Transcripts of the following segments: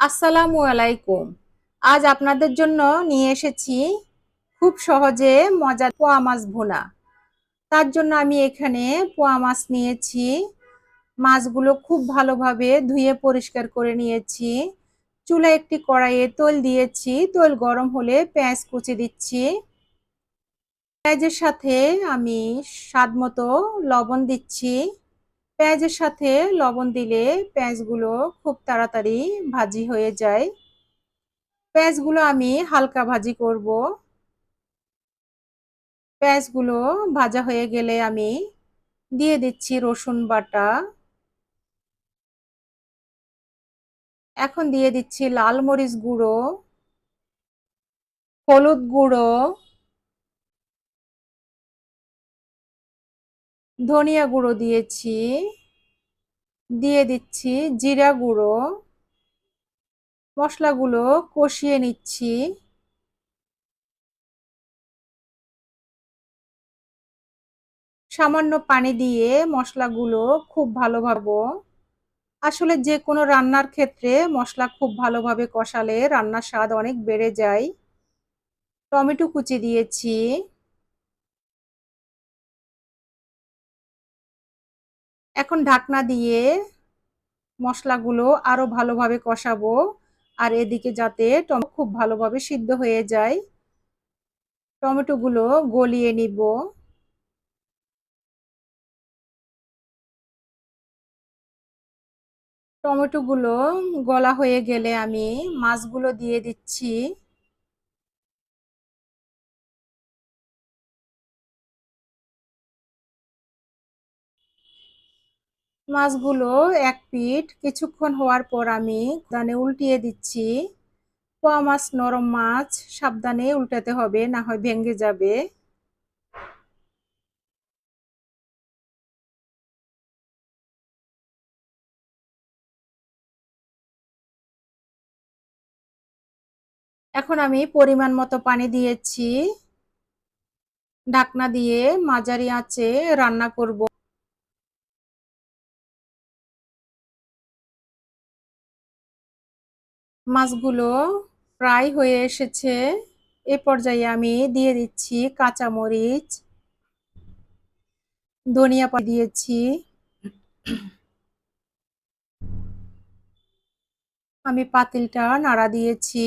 আসসালামু আলাইকুম। আজ আপনাদের জন্য নিয়ে এসেছি খুব সহজে মজার পোয়া মাছ ভুনা। তার জন্য আমি এখানে পোয়া মাছ নিয়েছি। মাছগুলো খুব ভালোভাবে ধুয়ে পরিষ্কার করে নিয়েছি। চুলা একটি কড়াইয়ে তৈল দিয়েছি। তৈল গরম হলে পেঁয়াজ কুচি দিচ্ছি। পেঁয়াজের সাথে আমি স্বাদ মতো লবণ দিচ্ছি। পেঁয়াজের সাথে লবণ দিলে পেঁয়াজগুলো খুব তাড়াতাড়ি ভাজি হয়ে যায়। পেঁয়াজগুলো আমি হালকা ভাজি করব। পেঁয়াজগুলো ভাজা হয়ে গেলে আমি দিয়ে দিচ্ছি রসুন বাটা। এখন দিয়ে দিচ্ছি লাল মরিচ গুঁড়ো, হলুদ গুঁড়ো ধনিয়া গুঁড়ো দিয়েছি, দিয়ে দিচ্ছি জিরা গুঁড়ো, মশলাগুলো কষিয়ে নিচ্ছি। সামান্য পানি দিয়ে মশলাগুলো খুব ভালোভাবে, আসলে যে কোনো রান্নার ক্ষেত্রে মশলা খুব ভালোভাবে কষালে রান্নার স্বাদ অনেক বেড়ে যায়। টমেটো কুচি দিয়েছি। এখন ঢাকনা দিয়ে মশলাগুলো আরও ভালোভাবে কষাবো। আর এদিকে যাতে টমেটো খুব ভালোভাবে সিদ্ধ হয়ে যায়। টমেটোগুলো গলিয়ে নিব। টমেটোগুলো গলা হয়ে গেলে আমি মাছগুলো দিয়ে দিচ্ছি। মাছগুলো এক পিঠ কিছুক্ষণ হওয়ার পর আমি দানে উল্টিয়ে দিচ্ছি। পোয়া মাছ, নরম মাছ, সাবধানে উল্টাতে হবে, না হয় ভেঙে যাবে। এখন আমি পরিমাণ মতো পানি দিয়েছি। ঢাকনা দিয়ে মাঝারি আঁচে রান্না করব। মাছগুলো প্রায় হয়ে এসেছে। এ পর্যায়ে আমি দিয়ে দিচ্ছি কাঁচামরিচ, ধনিয়া পাতা দিয়েছি। আমি পাতিলটা নাড়া দিয়েছি।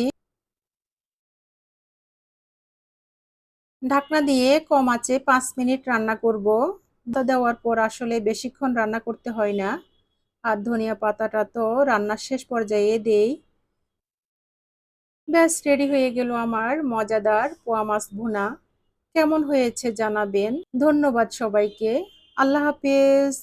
ঢাকনা দিয়ে কম আছে পাঁচ মিনিট রান্না করব। দেওয়ার পর আসলে বেশিক্ষণ রান্না করতে হয় না। আর ধনিয়া পাতাটা তো রান্নার শেষ পর্যায়ে দেই। ব্যাস রেডি হয়ে গেল আমার মজাদার পোয়া মাছ ভুনা। কেমন হয়েছে জানাবেন। ধন্যবাদ সবাইকে। আল্লাহ হাফিজ।